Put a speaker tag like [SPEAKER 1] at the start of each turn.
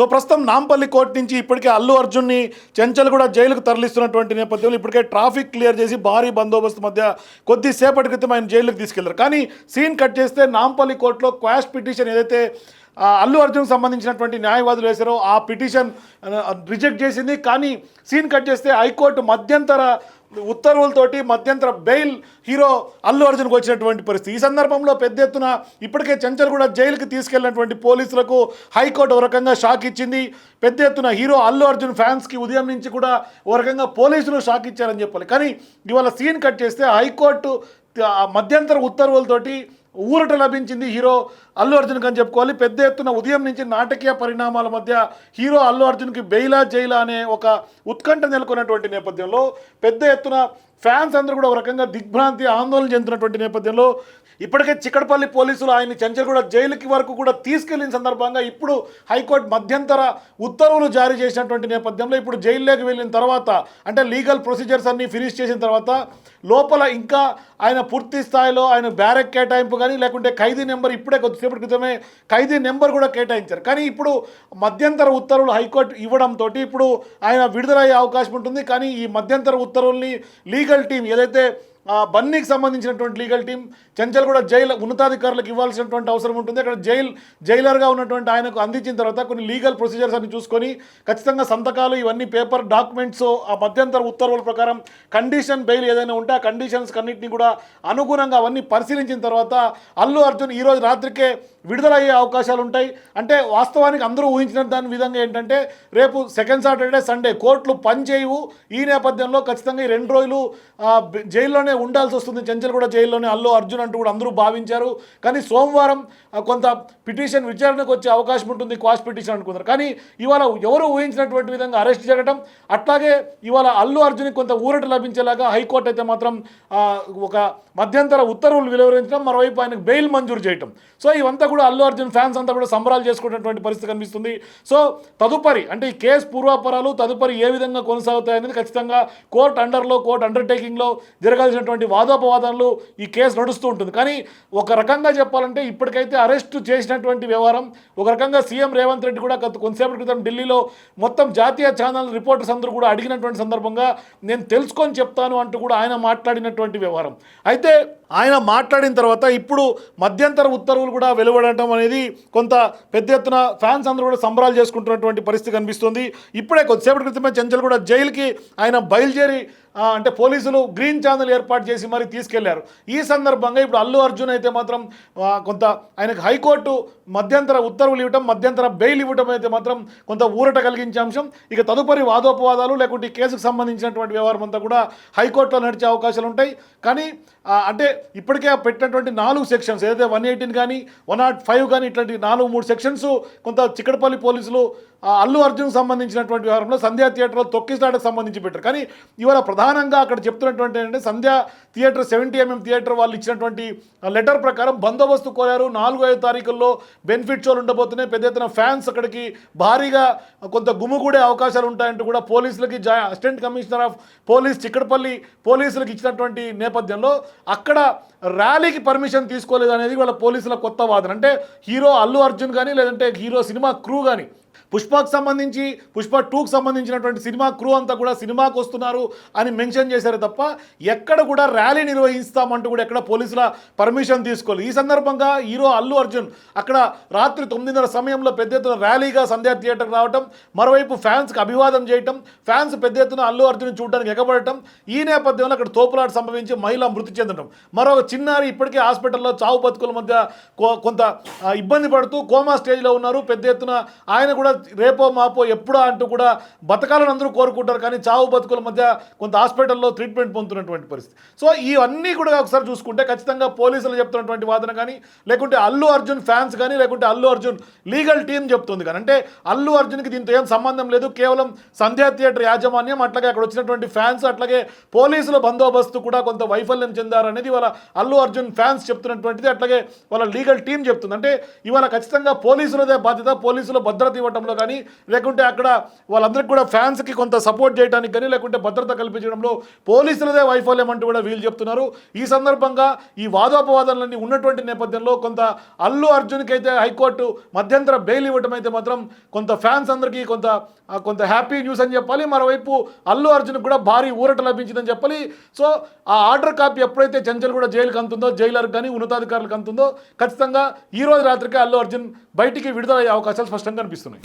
[SPEAKER 1] So ప్రస్తుతం Nampally court నుంచి ఇప్పటికే అల్లు అర్జున్ని చెంచల్గూడ జైలుకు తరలిస్తున్నటువంటి నేపథ్యంలో ఇప్పటికే ట్రాఫిక్ క్లియర్ చేసి భారీ బందోబస్తు మధ్య కొద్దిసేపటి క్రితం ఆయన జైలుకు తీసుకెళ్ళారు. కానీ సీన్ కట్ చేస్తే నాంపల్లి కోర్టులో క్వాష్ పిటిషన్ ఏదైతే అల్లు అర్జున్ సంబంధించినటువంటి న్యాయవాదులు వేశారో ఆ పిటిషన్ రిజెక్ట్ చేసింది. కానీ సీన్ కట్ చేస్తే హైకోర్టు మధ్యంతర ఉత్తర్వులతోటి మధ్యంతర బెయిల్ హీరో అల్లు అర్జున్కి వచ్చినటువంటి పరిస్థితి. ఈ సందర్భంలో పెద్ద ఎత్తున ఇప్పటికే చెంచల్ జైలుకి తీసుకెళ్ళినటువంటి పోలీసులకు హైకోర్టు ఒక రకంగా షాక్ ఇచ్చింది. పెద్ద ఎత్తున హీరో అల్లు అర్జున్ ఫ్యాన్స్కి ఉదయం నుంచి కూడా ఓ రకంగా పోలీసులు షాక్ ఇచ్చారని చెప్పాలి. కానీ ఇవాళ సీన్ కట్ చేస్తే హైకోర్టు మధ్యంతర ఉత్తర్వులతోటి ఊరట లభించింది హీరో అల్లు అర్జున్కి అని చెప్పుకోవాలి. పెద్ద ఎత్తున ఉదయం నుంచి నాటకీయ పరిణామాల మధ్య హీరో అల్లు అర్జున్కి బెయిలా జైలా అనే ఒక ఉత్కంఠ నెలకొన్నటువంటి నేపథ్యంలో పెద్ద ఎత్తున ఫ్యాన్స్ అందరూ కూడా ఒక రకంగా దిగ్భ్రాంతి ఆందోళన చెందుతున్నటువంటి నేపథ్యంలో ఇప్పటికే చిక్కడపల్లి పోలీసులు ఆయన్ని చెంచల్గూడ జైలుకి వరకు కూడా తీసుకెళ్ళిన సందర్భంగా ఇప్పుడు హైకోర్టు మధ్యంతర ఉత్తర్వులు జారీ చేసినటువంటి నేపథ్యంలో ఇప్పుడు జైల్లోకి వెళ్ళిన తర్వాత అంటే లీగల్ ప్రొసీజర్స్ అన్ని ఫినిష్ చేసిన తర్వాత లోపల ఇంకా ఆయన పూర్తి స్థాయిలో ఆయన బ్యారెక్ కేటాయింపు కానీ లేకుంటే ఖైదీ నెంబర్ ఇప్పుడే కొద్దిసేపటి క్రితమే ఖైదీ నెంబర్ కూడా కేటాయించారు. కానీ ఇప్పుడు మధ్యంతర ఉత్తర్వులు హైకోర్టు ఇవ్వడంతో ఇప్పుడు ఆయన విడుదలయ్యే అవకాశం ఉంటుంది. కానీ ఈ మధ్యంతర ఉత్తర్వుల్ని లీగల్ లీగల్ టీం ఏదైతే ఆ, బన్నీకి సంబంధించినటువంటి లీగల్ టీం చెంచల్ కూడా జైలు ఉన్నతాధికారులకు ఇవ్వాల్సినటువంటి అవసరం ఉంటుంది. అక్కడ జైల్ జైలర్గా ఉన్నటువంటి ఆయనకు అందించిన తర్వాత కొన్ని లీగల్ ప్రొసీజర్స్ అన్ని చూసుకొని ఖచ్చితంగా సంతకాలు ఇవన్నీ పేపర్ డాక్యుమెంట్స్ ఆ మధ్యంతర ఉత్తర్వుల ప్రకారం కండిషన్ బెయిల్ ఏదైనా ఉంటే ఆ కండిషన్స్ అన్నింటినీ కూడా అనుగుణంగా అవన్నీ పరిశీలించిన తర్వాత అల్లు అర్జున్ ఈరోజు రాత్రికే విడుదలయ్యే అవకాశాలు ఉంటాయి అంటే వాస్తవానికి అందరూ ఊహించిన దాని విధంగా ఏంటంటే రేపు సెకండ్ సాటర్డే సండే కోర్టులు పనిచేయవు ఈ నేపథ్యంలో ఖచ్చితంగా ఈ రెండు రోజులు జైల్లోనే ఉండాల్సి వస్తుంది. చెంచల్ కూడా జైల్లోనే అల్లు అర్జున్ అంటూ కూడా అందరూ భావించారు. కానీ సోమవారం కొంత పిటిషన్ విచారణకు వచ్చే అవకాశం ఉంటుంది. క్వాష్ పిటిషన్ అనుకున్నారు కానీ ఇవాళ ఎవరు ఊహించినటువంటి విధంగా అరెస్ట్ జరగడం అట్లాగే ఇవాళ అల్లు అర్జున్కి కొంత ఊరట లభించేలాగా హైకోర్టు అయితే మాత్రం ఒక మధ్యంతర ఉత్తర్వులు వెలువరించడం మరోవైపు ఆయనకు బెయిల్ మంజూరు చేయటం. సో ఇవంతా కూడా అల్లు అర్జున్ ఫ్యాన్స్ అంతా కూడా సంబరాలు చేసుకునేటువంటి పరిస్థితి కనిపిస్తుంది. సో తదుపరి అంటే ఈ కేసు పూర్వాపరాలు తదుపరి ఏ విధంగా కొనసాగుతాయనేది ఖచ్చితంగా కోర్ట్ అండర్లో కోర్ట్ అండర్టేకింగ్లో జరగాల్సినటువంటి వాదోపవాదనలు ఈ కేసు నడుస్తూ ఉంటుంది. కానీ ఒక రకంగా చెప్పాలంటే ఇప్పటికైతే అరెస్ట్ చేసినటువంటి వ్యవహారం ఒక రకంగా సీఎం రేవంత్ రెడ్డి కూడా గత కొంతసేపటి క్రితం ఢిల్లీలో మొత్తం జాతీయ ఛానల్ రిపోర్టర్స్ అందరూ కూడా అడిగినటువంటి సందర్భంగా నేను తెలుసుకొని చెప్తాను అంటూ కూడా ఆయన మాట్లాడినటువంటి వ్యవహారం. అయితే ఆయన మాట్లాడిన తర్వాత ఇప్పుడు మధ్యంతర ఉత్తర్వులు కూడా వెలువడటం అనేది కొంత పెద్ద ఎత్తున ఫ్యాన్స్ అందరూ కూడా సంబరాలు చేసుకుంటున్నటువంటి పరిస్థితి కనిపిస్తుంది. ఇప్పుడే కొద్దిసేపటి క్రితమే చెంచల్ కూడా జైలుకి ఆయన బయలుదేరి అంటే పోలీసులు గ్రీన్ ఛానల్ ఏర్పాటు చేసి మరి తీసుకెళ్ళారు. ఈ సందర్భంగా ఇప్పుడు అల్లు అర్జున్ అయితే మాత్రం కొంత ఆయనకు హైకోర్టు మధ్యంతర ఉత్తర్వులు ఇవ్వటం మధ్యంతర బెయిల్ ఇవ్వటం అయితే మాత్రం కొంత ఊరట కలిగించే అంశం. ఇక తదుపరి వాదోపవాదాలు లేకుంటే ఈ కేసుకు సంబంధించినటువంటి వ్యవహారం అంతా కూడా హైకోర్టులో నడిచే అవకాశాలు ఉంటాయి. కానీ అంటే ఇప్పటికే పెట్టినటువంటి నాలుగు సెక్షన్స్ ఏదైతే వన్ ఎయిటీన్ కానీ వన్ నాట్ ఫైవ్ కానీ ఇట్లాంటి నాలుగు మూడు సెక్షన్స్ కొంత చిక్కడపల్లి పోలీసులు అల్లు అర్జున్ సంబంధించినటువంటి వ్యవహారంలో సంధ్యా థియేటర్లో తొక్కిసాటకు సంబంధించి పెట్టారు. కానీ ఇవాళ ప్రధానంగా అక్కడ చెప్తున్నటువంటి ఏంటంటే Sandhya theatre seventy MM theatre వాళ్ళు ఇచ్చినటువంటి లెటర్ ప్రకారం బందోబస్తు కోరారు. నాలుగు ఐదు తారీఖుల్లో బెనిఫిట్ షోలు ఉండబోతున్నాయి. పెద్ద ఎత్తున ఫ్యాన్స్ అక్కడికి భారీగా కొంత గుమిగూడే అవకాశాలు ఉంటాయంటూ కూడా పోలీసులకి జా assistant commissioner of police Chikkadpally పోలీసులకు ఇచ్చినటువంటి నేపథ్యంలో అక్కడ ర్యాలీకి పర్మిషన్ తీసుకోలేదు అనేది వాళ్ళ పోలీసుల కొత్త వాదన. అంటే హీరో అల్లు అర్జున్ కానీ లేదంటే హీరో సినిమా క్రూ కానీ పుష్పకు సంబంధించి పుష్ప టూకు సంబంధించినటువంటి సినిమా క్రూ అంతా కూడా సినిమాకు వస్తున్నారు అని మెన్షన్ చేశారు తప్ప ఎక్కడ కూడా ర్యాలీ నిర్వహిస్తామంటూ కూడా ఎక్కడ పోలీసుల పర్మిషన్ తీసుకోలేదు. ఈ సందర్భంగా హీరో అల్లు అర్జున్ అక్కడ రాత్రి తొమ్మిదిన్నర సమయంలో పెద్ద ఎత్తున ర్యాలీగా సంధ్యా థియేటర్కి రావటం మరోవైపు ఫ్యాన్స్కి అభివాదం చేయటం ఫ్యాన్స్ పెద్ద ఎత్తున అల్లు అర్జున్ చూడడానికి ఎగబడటం ఈ నేపథ్యంలో అక్కడ తోపులాట సంభవించి మహిళ మృతి చెందడం మరో చిన్నారి ఇప్పటికే హాస్పిటల్లో చావు బతుకుల మధ్య కో- కొంత ఇబ్బంది పడుతూ కోమా స్టేజ్లో ఉన్నారు. పెద్ద ఎత్తున ఆయన కూడా రేపో మాపో ఎప్పుడో అంటూ కూడా బతకాలని అందరూ కోరుకుంటారు. కానీ చావు బతుకుల మధ్య కొంత హాస్పిటల్లో ట్రీట్మెంట్ పొందుతున్నటువంటి పరిస్థితి. సో ఇవన్నీ కూడా ఒకసారి చూసుకుంటే ఖచ్చితంగా పోలీసులు చెప్తున్నటువంటి వాదన కానీ లేకుంటే అల్లు అర్జున్ ఫ్యాన్స్ కానీ లేకుంటే అల్లు అర్జున్ లీగల్ టీం చెప్తుంది కానీ. అంటే అల్లు అర్జున్కి దీంతో ఏం సంబంధం లేదు. కేవలం సంధ్యా థియేటర్ యాజమాన్యం అట్లాగే అక్కడ వచ్చినటువంటి ఫ్యాన్స్ అట్లాగే పోలీసుల బందోబస్తు కూడా కొంత వైఫల్యం చెందారనేది వాళ్ళ అల్లు అర్జున్ ఫ్యాన్స్ చెప్తున్నటువంటిది అట్లాగే వాళ్ళ లీగల్ టీం చెప్తుంది. అంటే ఇవాళ ఖచ్చితంగా పోలీసులదే బాధ్యత పోలీసుల భద్రత ఇవ్వడంలో చేయడంలో కానీ లేకుంటే అక్కడ వాళ్ళందరికీ కూడా ఫ్యాన్స్కి కొంత సపోర్ట్ చేయడానికి కానీ లేకుంటే భద్రత కల్పించడంలో పోలీసులదే వైఫల్యం అంటూ కూడా వీళ్ళు చెప్తున్నారు. ఈ సందర్భంగా ఈ వాదోపవాదాలన్నీ ఉన్నటువంటి నేపథ్యంలో కొంత అల్లు అర్జున్కి అయితే హైకోర్టు మధ్యంతర బెయిల్ ఇవ్వటం అయితే మాత్రం కొంత ఫ్యాన్స్ అందరికీ కొంత కొంత హ్యాపీ న్యూస్ అని చెప్పాలి. మరోవైపు అల్లు అర్జున్కి కూడా భారీ ఊరట లభించిందని చెప్పాలి. సో ఆ ఆర్డర్ కాపీ ఎప్పుడైతే చెంచల్ కూడా జైలుకి అందుతుందో జైలర్ కానీ ఉన్నతాధికారులకు అందుతుందో ఖచ్చితంగా ఈ రోజు రాత్రికి అల్లు అర్జున్ బయటికి విడుదలయ్యే అవకాశాలు స్పష్టంగా కనిపిస్తున్నాయి.